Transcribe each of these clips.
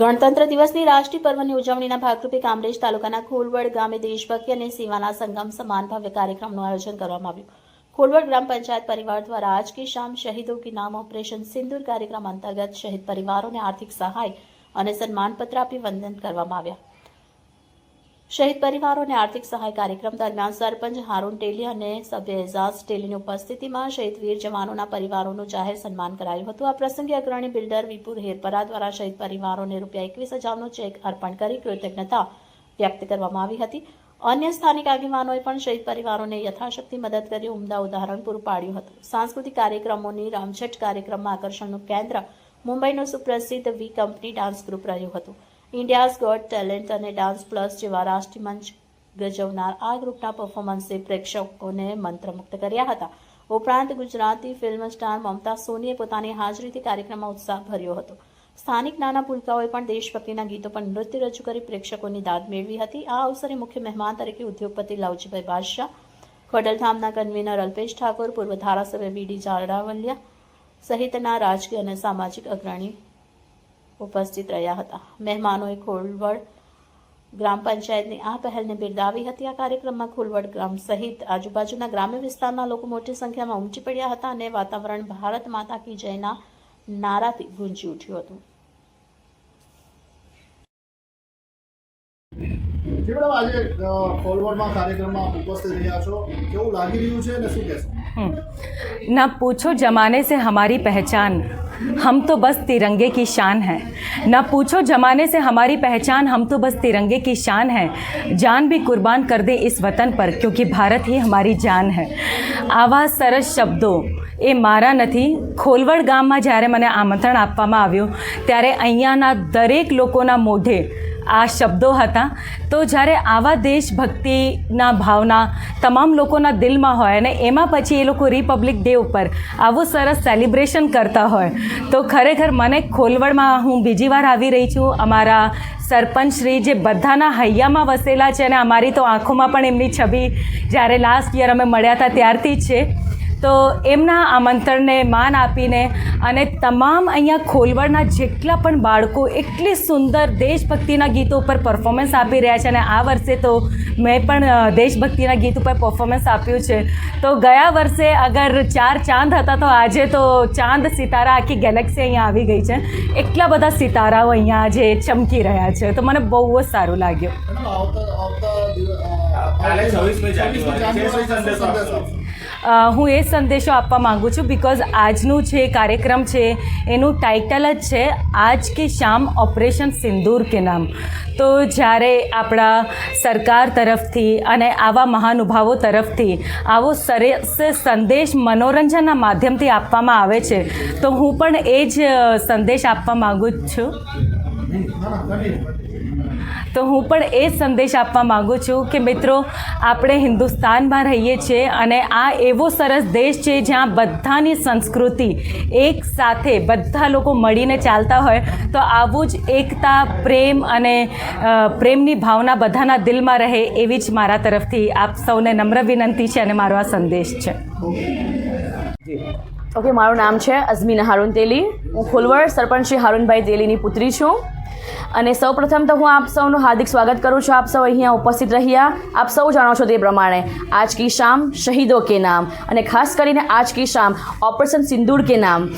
ગણતંત્ર દિવસની રાષ્ટ્રીય પર્વની ઉજવણીના ભાગરૂપે કામરેજ તાલુકાના ખોલવડ ગામે દેશભક્તિ અને સેવાના સંગમ સમાન ભવ્ય કાર્યક્રમનું આયોજન કરવામાં આવ્યું. ખોલવડ ગ્રામ પંચાયત પરિવાર દ્વારા આજ કે શામ શહીદો કે નામ ઓપરેશન સિંદૂર કાર્યક્રમ અંતર્ગત શહીદ પરિવારોને આર્થિક સહાય અને સન્માનપત્ર આપી વંદન કરવામાં આવ્યા. શહીદ પરિવારોને આર્થિક સહાય કાર્યક્રમ દરમિયાન સરપંચ હારૂન ટેલી અને સભ્ય એઝાઝ ટેલીની ઉપસ્થિતિમાં શહીદ વીર જવાનોના પરિવારોનું જાહેર સન્માન કરાયું હતું. આ પ્રસંગે અગ્રણી બિલ્ડર વિપુલ હેરપરા દ્વારા શહીદ પરિવારોને રૂપિયા એકવીસ હજારનો ચેક અર્પણ કરી કૃતજ્ઞતા વ્યક્ત કરવામાં આવી હતી. અન્ય સ્થાનિક આગેવાનોએ પણ શહીદ પરિવારોને યથાશક્તિ મદદ કરી ઉમદા ઉદાહરણ પૂરું પાડ્યું હતું. સાંસ્કૃતિક કાર્યક્રમોની રામછઠ કાર્યક્રમમાં આકર્ષણનું કેન્દ્ર મુંબઈનું સુપ્રસિદ્ધ વી કંપની ડાન્સ ગ્રુપ રહ્યું હતું. ઇન્ડિયાઝ ગોટ ટેલેન્ટ અને ડાન્સ પ્લસ જેવા રાષ્ટ્રીય મંચ ગજવનાર આ ગ્રુપના પરફોર્મન્સે પ્રેક્ષકોને મંત્રમુગ્ધ કર્યા હતા. ઉપરાંત ગુજરાતી ફિલ્મ સ્ટાર મમતા સોનીએ પોતાની હાજરીથી કાર્યક્રમમાં ઉત્સાહ ભર્યો હતો. સ્થાનિક નાના પુલકાઓએ પણ દેશભક્તિના ગીતો પર નૃત્ય રજૂ કરી પ્રેક્ષકોની દાદ મેળવી હતી. આ અવસરે મુખ્ય મહેમાન તરીકે ઉદ્યોગપતિ લવજીભાઈ બાદશાહ, ખોડલધામના કન્વીનર અલ્પેશ ઠાકોર, પૂર્વ ધારાસભ્ય વીડી જારડાવલિયા સહિતના રાજકીય અને સામાજિક અગ્રણી ઉપસ્થિત રહ્યા હતા. મહેમાનોએ ખોલવડ ગ્રામ પંચાયતની આ પહેલને બિરદાવી હતી. આ કાર્યક્રમમાં ખોલવડ ગ્રામ સહિત આજુબાજુના ગ્રામ્ય વિસ્તારના લોકો મોટી સંખ્યામાં ઉમટી પડ્યા હતા અને વાતાવરણ ભારત માતા કી જયના નારાથી ગુંજી ઉઠ્યું હતું. ના પૂછો જમાને સે હમારી પહેચાન. हम तो बस तिरंगे की शान है ना पूछो जमाने से हमारी पहचान हम तो बस तिरंगे की शान है जान भी कुर्बान कर दे इस वतन पर क्योंकि भारत ही हमारी जान है આવા સરસ શબ્દો એ મારા નથી ખોલવડ ગામમાં જ્યારે મને આમંત્રણ આપવામાં આવ્યું ત્યારે અહીંયાના દરેક લોકોના મોઢે આ શબ્દો હતા. તો જ્યારે આવા દેશભક્તિના ભાવના તમામ લોકોના દિલમાં હોય અને એમાં પછી એ લોકો રિપબ્લિક ડે ઉપર આવું સરસ સેલિબ્રેશન કરતા હોય, તો ખરેખર મને ખોલવડમાં હું બીજી વાર આવી રહી છું. અમારા સરપંચ શ્રી જે બધાના હૈયામાં વસેલા છે અને અમારી તો આંખોમાં પણ એમની છબી જ્યારે લાસ્ટ યર અમે મળ્યા હતા ત્યારથી જ છે. તો એમના આમંત્રણને માન આપીને અને તમામ અહીંયા ખોલવડના જેટલા પણ બાળકો એટલી સુંદર દેશભક્તિના ગીતો ઉપર પરફોર્મન્સ આપી રહ્યા છે અને આ વર્ષે તો મેં પણ દેશભક્તિના ગીત ઉપર પરફોર્મન્સ આપ્યું છે. તો ગયા વર્ષે અગર ચાર ચાંદ હતા તો આજે તો ચાંદ સિતારા આખી ગેલેક્સી અહીંયા આવી ગઈ છે. એટલા બધા સિતારાઓ અહીંયા આજે ચમકી રહ્યા છે. તો મને બહુ જ સારું લાગ્યું. મેડમ આવતા આવતા દિવ- અ, કાલે 26મી 26મી જાન્યુઆરી જાન્યુઆરી સંદેશો સંદેશો આપશો. અ, હું એ સંદેશો આપવા માગું છું બિકોઝ આજનું જે કાર્યક્રમ છે એનું ટાઇટલ જ છે આજ કે શામ ઓપરેશન સિંદૂર કે નામ તો જ્યારે આપણા સરકાર તરફથી અને આવા મહાનુભાવો તરફથી આવો સરસ સંદેશ મનોરંજનના માધ્યમથી આપવામાં આવે છે તો હું પણ એ જ સંદેશ આપવા માગું છું. તો હું પણ એ સંદેશ આપવા માગું છું કે મિત્રો, આપણે હિન્દુસ્તાનમાં રહીએ છીએ અને આ એવો સરસ દેશ છે જ્યાં બધાની સંસ્કૃતિ એક સાથે બધા લોકો મળીને ચાલતા હોય, તો આવું જ એકતા, પ્રેમ અને પ્રેમની ભાવના બધાના દિલમાં રહે એવી જ મારા તરફથી આપ સૌને નમ્ર વિનંતી છે અને મારો આ સંદેશ છે. ઓકે મારું નામ છે અઝમીના હારુન તેલી હું ખોલવડ સરપંચ શ્રી હારુનભાઈ તેલીની પુત્રી છું. અને સૌપ્રથમ તો હું આપ સૌનું હાર્દિક સ્વાગત કરું છું. આપ સૌ અહીંયા ઉપસ્થિત રહ્યા. આપ સૌ જાણો છો તે પ્રમાણે આજ કી શામ શહીદો કે નામ અને ખાસ કરીને આજ કી શામ ઓપરેશન સિંદૂર કે નામ.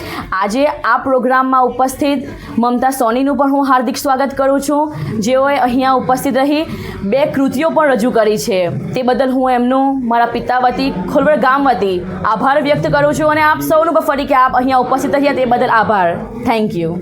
આજે આ પ્રોગ્રામમાં ઉપસ્થિત મમતા સોનીનું પણ હું હાર્દિક સ્વાગત કરું છું. જેઓએ અહીંયા ઉપસ્થિત રહી બે કૃતિઓ પણ રજૂ કરી છે. તે બદલ હું એમનું મારા પિતા વતી ખોલવડ ગામ વતી આભાર વ્યક્ત કરું છું અને આપ સૌનું ફરી કે આપ અહીંયા ઉપસ્થિત રહ્યા તે બદલ આભાર. Thank you